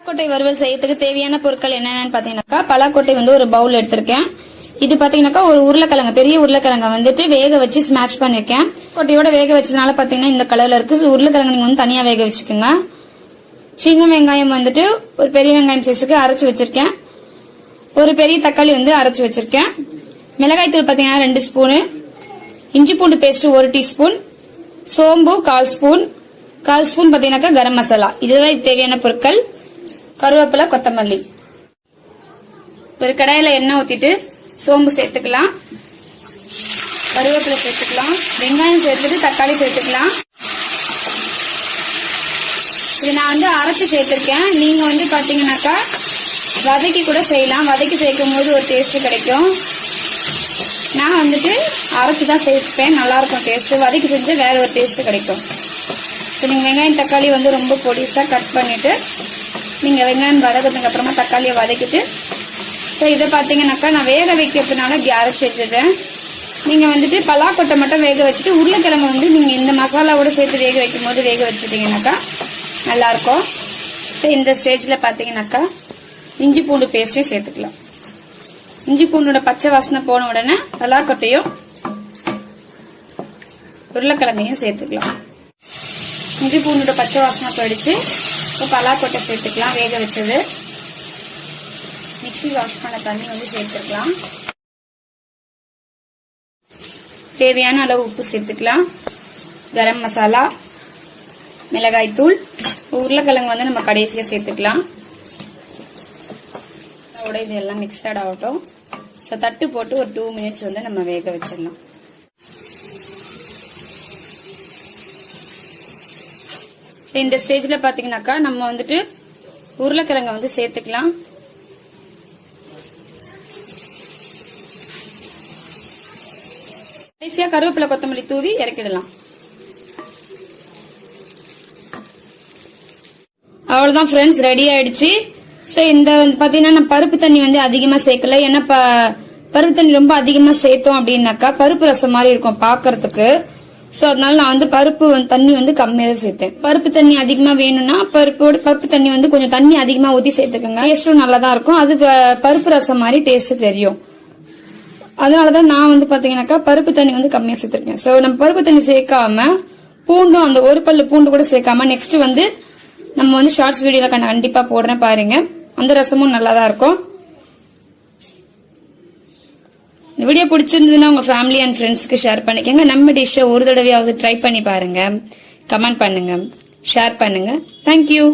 பலாக்கொட்டை வறுவல் செய்யறதுக்கு தேவையான பொருட்கள் என்னென்னு பாத்தீங்கன்னாக்கா பலாக்கொட்டை வந்து ஒரு பவுல் எடுத்திருக்கேன். இது பாத்தீங்கன்னாக்கா ஒரு உருளைக்கிழங்கு பெரிய உருளைக்கிழங்க வந்துட்டு வேக வச்சு ஸ்மாஷ் பண்ணிருக்கேன். கொட்டையோட வேக வச்சதுனால பாத்தீங்கன்னா இந்த கலர்ல இருக்கு. உருளைக்கிழங்கு நீங்க வந்து தனியா வேக வச்சுக்கோங்க. சின்ன வெங்காயம் வந்துட்டு ஒரு பெரிய வெங்காயம் சைஸுக்கு அரைச்சு வச்சிருக்கேன். ஒரு பெரிய தக்காளி வந்து அரைச்சு வச்சிருக்கேன். மிளகாய் தூள் பாத்தீங்கன்னா ரெண்டு ஸ்பூனு இஞ்சி பூண்டு பேஸ்ட் ஒரு டீஸ்பூன் சோம்பு கால் ஸ்பூன் கால் ஸ்பூன் பாத்தீங்கன்னாக்கா கரம் மசாலா. இதுதான் தேவையான பொருட்கள். கருவேப்பிலை கொத்தமல்லி. ஒரு கடாயில எண்ணெய் ஊத்திட்டு சோம்பு சேர்த்துக்கலாம். கருவேப்பிலை சேர்த்துக்கலாம். வெங்காயம் சேர்த்துட்டு தக்காளி சேர்த்துக்கலாம். இது நான் வந்து அரைச்சு சேர்த்திருக்கேன். நீங்க வந்து பாத்தீங்கன்னாக்கா வதக்கி கூட செய்யலாம். வதக்கி சேர்க்கும் போது ஒரு டேஸ்ட் கிடைக்கும். நான் வந்துட்டு அரைச்சி தான் சேர்ப்பேன். நல்லா இருக்கும் டேஸ்ட் வதக்கி செஞ்சு வேற ஒரு டேஸ்ட் கிடைக்கும். ஸோ நீங்கள் வெங்காயம் தக்காளி வந்து ரொம்ப பொடிசா கட் பண்ணிட்டு நீங்கள் வெங்காயம் வதக்கிறதுக்கு அப்புறமா தக்காளியை வதக்கிட்டு ஸோ இதை பார்த்தீங்கன்னாக்கா நான் வேக வைக்கிறதுனால கேரட் அரைச்சி நீங்கள் வந்துட்டு பலாக்கொட்டை மட்டும் வேக வச்சுட்டு உருளைக்கிழங்கு வந்து நீங்கள் இந்த மசாலாவோட சேர்த்து வேக வைக்கும் போது வேக வச்சுட்டிங்கனாக்கா நல்லாயிருக்கும். ஸோ இந்த ஸ்டேஜில் பார்த்தீங்கன்னாக்கா இஞ்சி பூண்டு பேஸ்ட்டையும் சேர்த்துக்கலாம். இஞ்சி பூண்டோட பச்சை வாசனை போன உடனே பலாக்கொட்டையும் உருளைக்கிழங்கையும் சேர்த்துக்கலாம். இஞ்சி பூண்டோட பச்சை வாசனை போயிடுச்சு. இப்போ பலாக்கொட்டை சேர்த்துக்கலாம் வேக வச்சது. மிக்ஸி வாஷ் பண்ண தண்ணி வந்து சேர்த்துக்கலாம். தேவையான அளவு உப்பு சேர்த்துக்கலாம். கரம் மசாலா மிளகாய் தூள் உருளைக்கிழங்கு வந்து நம்ம கடைசியா சேர்த்துக்கலாம். அதோட இது எல்லாம் மிக்சட் ஆகட்டும். ஸோ தட்டு போட்டு ஒரு டூ மினிட்ஸ் வந்து நம்ம வேக வச்சிடலாம். இந்த ஸ்டேஜில் பார்த்தீங்கன்னாக்கா நம்ம வந்துட்டு உருளைக்கிழங்கை வந்து சேர்த்துக்கலாம். கடைசியா கருவேப்பிலை கொத்தமல்லி தூவி இறக்கிடலாம். அவ்வளவுதான் ஃப்ரெண்ட்ஸ் ரெடி ஆயிடுச்சு. ஸோ இந்த வந்து பாத்தீங்கன்னா நான் பருப்பு தண்ணி வந்து அதிகமா சேர்க்கல. ஏன்னா ப- பருப்பு தண்ணி ரொம்ப அதிகமா சேர்த்தோம் அப்படின்னாக்கா பருப்பு ரசம் மாதிரி இருக்கும் பாக்குறதுக்கு. ஸோ அதனால நான் வந்து பருப்பு வந்து- தண்ணி வந்து கம்மியாக தான் சேர்த்தேன். பருப்பு தண்ணி அதிகமா வேணும்னா பருப்போட பருப்பு தண்ணி வந்து கொஞ்சம் தண்ணி அதிகமா ஊத்தி சேர்த்துக்கோங்க. டேஸ்ட்டும் நல்லா தான் இருக்கும். அது பருப்பு ரசம் மாதிரி டேஸ்ட் தெரியும். அதனாலதான் நான் வந்து பாத்தீங்கன்னாக்கா பருப்பு தண்ணி வந்து கம்மியா சேர்த்திருக்கேன். சோ நம்ம பருப்பு தண்ணி சேர்க்காம பூண்டும் அந்த ஒரு பல்லு பூண்டு கூட சேர்க்காம நெக்ஸ்ட் வந்து நம்ம வந்து ஷார்ட்ஸ் வீடியோல கண்ட- கண்டிப்பா போடுறேன் பாருங்க. அந்த ரசமும் நல்லா தான் இருக்கும். இந்த வீடியோ பிடிச்சிருந்ததுன்னா உங்க ஃபேமிலி அண்ட் ஃப்ரெண்ட்ஸ்க்கு ஷேர் பண்ணிக்கோங்க. நம்ம டிஷ்ஷை ஒரு தடவையாவது ட்ரை பண்ணி பாருங்க. கமெண்ட் பண்ணுங்க. ஷேர் பண்ணுங்க. தேங்க்யூ